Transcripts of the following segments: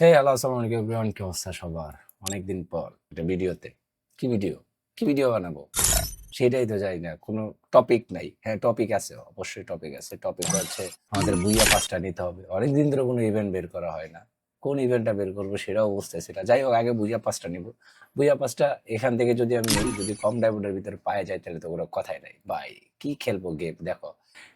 হে hello আলাইকুম everyone কি অবস্থা সবার? অনেকদিন পর একটা ভিডিওতে। কি ভিডিও? কি ভিডিও বানাবো? সেটাই তো জানি না, কোনো টপিক নাই। হ্যাঁ টপিক আছে, অবশ্যই টপিক আছে। টপিক আমাদের বুইয়া পাসটা নিতে হবে। অনেকদিন ধরে কোনো ইভেন্ট বের করা হয় না। কোন ইভেন্টটা বের করব সেটাও বুঝতেছি না। যাই হোক, আগে বুইয়া পাঁচটা নিব। বুইয়া পাঁচটা এখান থেকে যদি আমি যদি কম ডায়মন্ডের ভিতরে পায়ে যায়, তাহলে তো কোনো কথাই নাই। ভাই, কি খেলব গেম দেখো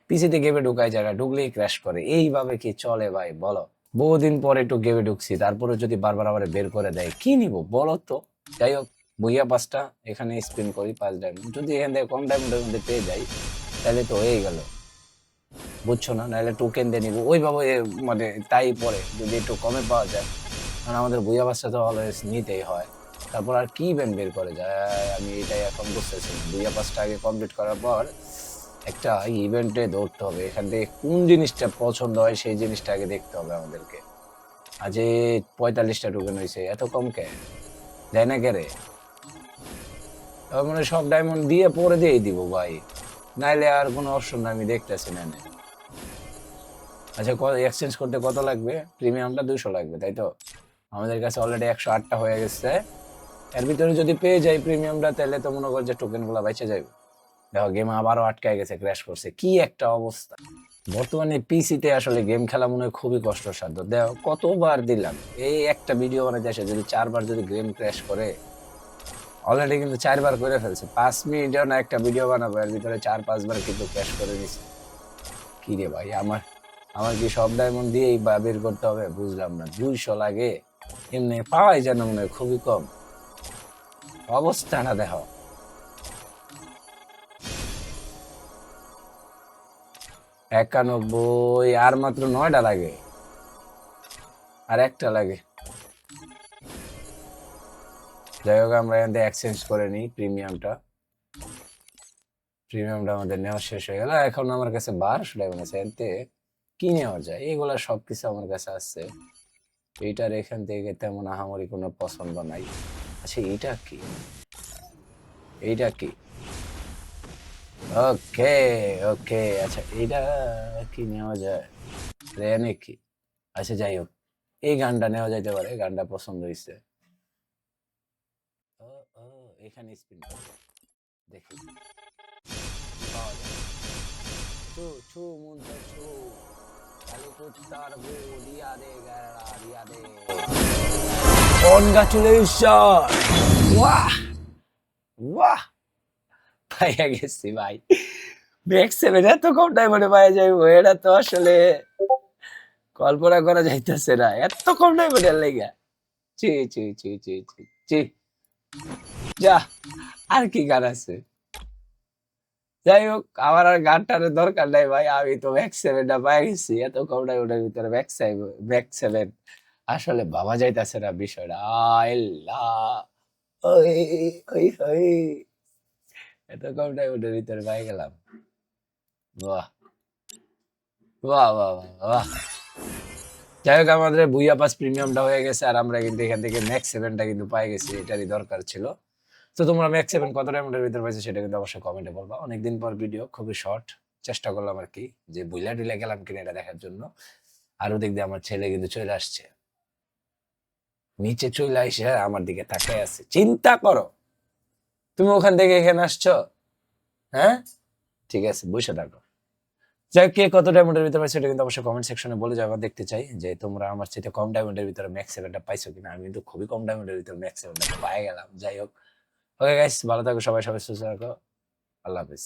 পিসিতে গেমে ঢুকায় জায়গা ঢুকলেই ক্র্যাশ করে। এইভাবে কি চলে ভাই? বলো। বহুদিন পরে একটু গেমে ঢুকছি তারপরে যদি বারবার আবার বের করে দেয়, কি নিব বলো তো? যাই হোক, বইয়া পাঁচটা, এখানে স্পিন করি পাঁচ ডায়মন্ড যদি এখান থেকে কম ডায়মন্ডের মধ্যে পেয়ে যাই, তাহলে তো হয়ে গেল। বুঝছ না? নাহলে টোকেন দিয়ে নিবো। ওইভাবে মানে তাই পরে, যদি একটু কমে পাওয়া যায়। কারণ আমাদের বইয়া পাঁচটা তো অলওয়েজ নিতেই হয়। তারপর আর কি ব্যান বের করে যায়? আমি এটাই এখন বুঝতেছি বইয়া পাঁচটা আগে কমপ্লিট করার পর একটা ইভেন্টে দৌড়তে হবে। এখান থেকে কোন জিনিসটা পছন্দ হয়, সেই জিনিসটা আগে দেখতে হবে আমাদেরকে। আজ পঁয়তাল্লিশটা টোকেন হয়েছে এত কম কে দেয় না কে মানে সব ডায়মন্ড দিয়ে পরে দিয়েই দিব ভাই। নাইলে আর কোনো অপশন না আমি দেখতেছি নে। আচ্ছা এক্সচেঞ্জ করতে কত লাগবে? প্রিমিয়ামটা দুশো লাগবে, তাই তো? আমাদের কাছে অলরেডি একশো আটটা হয়ে গেছে। এর ভিতরে যদি পেয়ে যাই প্রিমিয়ামটা তাহলে তো মনে কর যে টোকেনগুলো বেঁচে যাবে দেখো গেম আবারও আটকায় গেছে ক্র্যাশ করছে। কি একটা অবস্থা। বর্তমানে পিসিতে আসলে গেম খেলা মনে হয় খুবই কষ্টসাধ্য। দেখো, কতবার দিলাম। এই একটা ভিডিও বানাতে আসে, যদি চারবার যদি গেম ক্র্যাশ করে অলরেডি কিন্তু চারবার করে ফেলছে। পাঁচ মিনিটেও না একটা ভিডিও বানাবো, এর ভিতরে চার, পাঁচবার কিন্তু ক্র্যাশ করে নিছে কি রে ভাই, আমার আমার কি সব ডায়মন্ড দিয়েই বা বের করতে হবে? বুঝলাম না। দুইশো লাগে। এমনি পাওয়াই যেন মনে হয় খুবই কম। অবস্থাটা দেখো। একানব্বই, আর মাত্র নয়টা লাগে। আর একটা লাগে। যাই হোক, আমরা এখান থেকে এক্সচেঞ্জ করে নিই প্রিমিয়ামটা প্রিমিয়ামটা আমাদের নেওয়া শেষ হয়ে গেল। এখন আমার কাছে বারোশো টাকা আছে। এতে কি নেওয়া যায়? এগুলা সবকিছু আমার কাছে আছে। এইটার এখান থেকে তেমন আহামরি কোনো পছন্দ নাই। আচ্ছা এইটা কি? এইটা কি? ওকে ওকে আচ্ছা এইটা কি নেওয়া যায়? রেনে কি? আচ্ছা যাই হোক, এই গানটা নেওয়া যাইতে পারে গানটা পছন্দ হয়েছে ও ও, এখানে স্পিন দেখি। ছু ছু, মুন্তা ছু। খালি কুত্তার বু দিয়া দে, গাড়া, দিয়া দে। কনগ্রাচুলেশন ওয়াহ! ওয়াহ! গেছি ভাই। ম্যাক্স সেভেন এত কম ডায়মন্ডে যাইব, এটা তো আসলে কল্পনা করা যাইতেছে না। এত কম চি চি চি চি চি চি যা, আর কি গান আছে? যাই হোক, আমার আর গানটার দরকার নাই ভাই, আমি তো সেভেনটা পাই গেছি। এত কম ডায়মন্ডের ভিতরে ম্যাক্স ম্যাক্স সেভেন আসলে ভাবা যাইতেছে না বিষয়টা। আল্লাহ ওই ওই ওই। এত কম ডায়মন্ডের ভিতরে পাই গেলাম। বাহ। বাহ বাহ বাহ যাই হোক, আমাদের বুইয়া পাস প্রিমিয়ামটা হয়ে গেছে আর আমরা কিন্তু এখান থেকে ম্যাক্স সেভেনটা কিন্তু পাই গেছি, এটারই দরকার ছিল। তো তোমরা ম্যাক্স সেভেন কত ডায়মন্ডের ভিতরে পাইছো সেটা কিন্তু অবশ্যই কমেন্টে বলবা। অনেকদিন পর ভিডিও খুবই শর্ট চেষ্টা করলাম আর কি যে বুইলা ডিলা গেলাম কিনা এটা দেখার জন্য। আর ওদিক দিয়ে আমার ছেলে কিন্তু চলে আসছে। নিচে চলে আসে আমার দিকে তাকায় আছে। চিন্তা করো। তুমি ওখান থেকে এখানে আসছো? হ্যাঁ? ঠিক আছে, বসে থাকো। যাই কে কত ডায়মন্ডের ভিতরে পাইছো এটা কিন্তু অবশ্যই কমেন্ট সেকশনে বলে যাবে। দেখতে চাই যে তোমরা আমার চাইতে কম ডায়মন্ডের ভিতরে ম্যাক্স সেভেনটা পাইছো কিনা। আমি কিন্তু খুবই কম ডায়মন্ডের ভিতরে ম্যাক্স সেভেনটা পাই গেলাম। যাই হোক। ওকে গাইস ভালো থাকো সবাই সবাই সুস্থ থাকো। আল্লাহ হাফিজ।